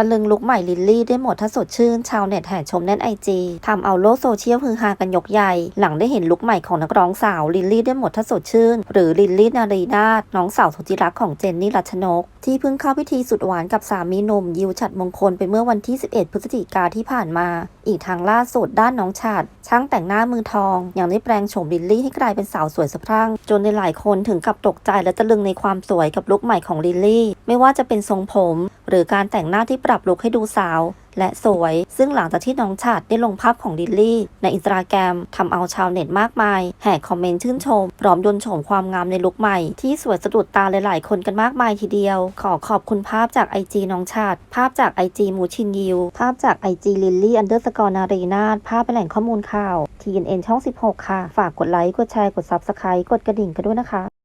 ะลึงลุกใหม่ลิลลี่ได้หมดถ้าสดชื่น ชาวเน็ตแห่ชมแน่นไอจีทำเอาโลกโซเชียลฮือฮากันยกใหญ่ หลังได้เห็นลุกใหม่ของนักร้องสาวลิลลี่ได้หมดถ้าสดชื่น หรือลิลลี่นารีนาถน้องสาวสุดที่รักของเจนนี่รัชนก ที่เพิ่งเข้าพิธีสุดหวานกับสามีหนุ่มยิวฉัดมงคลไปเมื่อวันที่ 11 พฤศจิกาที่ผ่านมา อีกทางล่าสุดด้านน้องฉัดช่างแต่งหน้ามือทองยังได้แปลงโฉมลิลลี่ให้กลายเป็นสาวสวยสะพรั่ง จนในหลายคนถึงกับตกใจและตะลึงในความสวยกับลุคใหม่ของลิลลี่ ไม่ว่าจะเป็นทรงผม หรือการแต่งหน้าที่ปรับลุคให้ดูสาว และสวย ซึ่งหลังจากที่น้องฉัดได้ลงภาพของลิลลี่ ในอินสตาแกรมทำเอาชาวเน็ตมากมาย แห่คอมเมนต์ชื่นชม พร้อมยนชมความงามในลุคใหม่ ที่สวยสะดุดตาหลายๆ คนกันมากมายทีเดียว ขอขอบคุณภาพจากไอจีน้องฉัดภาพจากไอจีมูชินยิวภาพจากไอจีลิลลี่อันเดอร์สกอร์นารีนาภาพเป็นแหล่งข้อมูลข่าว TNN ช่อง 16 ค่ะ ฝากกดไลค์กดแชร์กด Subscribe กดกระดิ่งกันด้วยนะคะ